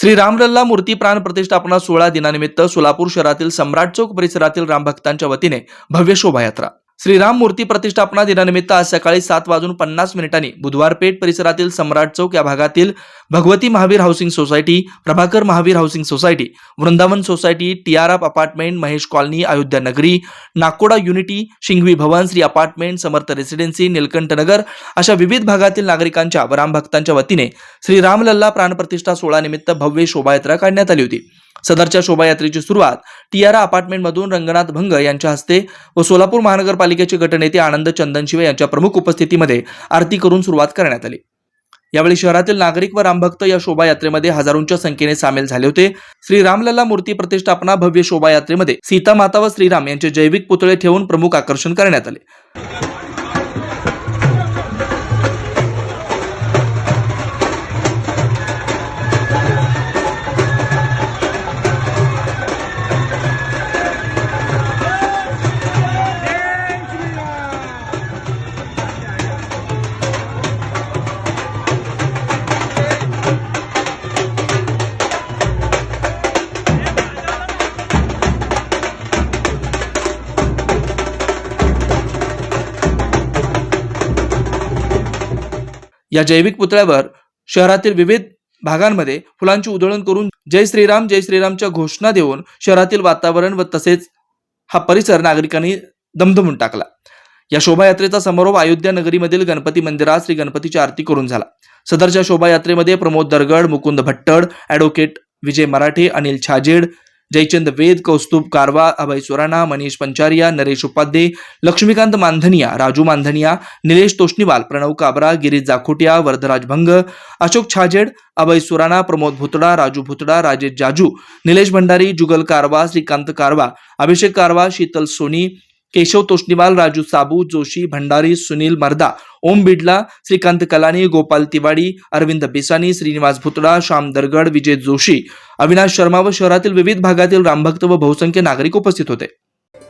श्री रामलल्ला मूर्ती प्राण प्रतिष्ठापना सोहळा दिनानिमित्त सोलापूर शहरातील सम्राट चौक परिसरातील रामभक्तांच्या वतीने भव्य शोभायात्रा. श्रीराम मूर्ती प्रतिष्ठापना दिनानिमित्त आज सकाळी सात वाजून पन्नास मिनिटांनी बुधवार पेठ परिसरातील सम्राट चौक या भागातील Bhagwati Mahavir housing society Prabhakar Mahavir housing society Vrindavan society टीआरआप apartment Mahesh colony Ayodhya Nagari Nakoda unity Shingvi Bhavan Shri apartment Samarth residency Nilkanth Nagar अशा विविध भागातील नागरिकांच्या व रामभक्तांच्या वतीने श्री रामलल्ला प्राणप्रतिष्ठा सोहळ्यानिमित्त भव्य शोभायात्रा काढण्यात आली होती. सदरच्या शोभायात्रेची सुरुवात टियारा अपार्टमेंटमधून रंगनाथ भंग यांच्या हस्ते व सोलापूर महानगरपालिकेचे गटनेते आनंद चंदनशिवे यांच्या प्रमुख उपस्थितीमध्ये आरती करून सुरुवात करण्यात आली. यावेळी शहरातील नागरिक व रामभक्त या शोभायात्रेमध्ये हजारोंच्या संख्येने सामील झाले होते. श्री रामलल्ला मूर्ती प्रतिष्ठापना भव्य शोभायात्रेमध्ये सीता माता व श्रीराम यांचे जैविक पुतळे ठेवून प्रमुख आकर्षण करण्यात आले. या जैविक पुतळ्यावर शहरातील विविध भागांमध्ये फुलांची उधळण करून जय श्रीराम जय श्रीरामच्या घोषणा देऊन शहरातील वातावरण व तसेच हा परिसर नागरिकांनी दमदमून टाकला. या शोभायात्रेचा समारोप अयोध्या नगरीमधील गणपती मंदिरात श्री गणपतीची आरती करून झाला. सदरच्या शोभायात्रेमध्ये प्रमोद दरगड मुकुंद भट्टड ॲडव्होकेट विजय मराठे अनिल छाजेड जयचंद वेद कौस्तुभ कारवा अभय सुराणा मनीष पंचारिया नरेश उपाध्ये लक्ष्मीकांत मानधनिया राजू मानधनिया निलेश तोष्णीवाल प्रणव काबरा गिरीश जाखोटिया वर्धराज भंग अशोक छाजेड अभय सुराणा प्रमोद भुतडा राजू भुतडा राजेश जाजू निलेश भंडारी जुगल कारवा श्रीकांत कारवा अभिषेक कारवा शीतल सोनी केशव तोष्णीवाल राजू साबू जोशी भंडारी सुनील मर्दा ओम बिडला श्रीकांत कलानी गोपाल तिवाडी अरविंद बिसानी श्रीनिवास भुतडा श्याम दरगड विजय जोशी अविनाश शर्मा व शहरातील विविध भागातील रामभक्त व बहुसंख्य नागरिक उपस्थित होते.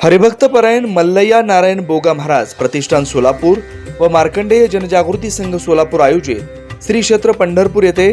हरिभक्त परायण मल्लय्या नारायण बोगा महाराज प्रतिष्ठान सोलापूर व मार्कंडेय जनजागृती संघ सोलापूर आयोजित श्री क्षेत्र पंढरपूर येथे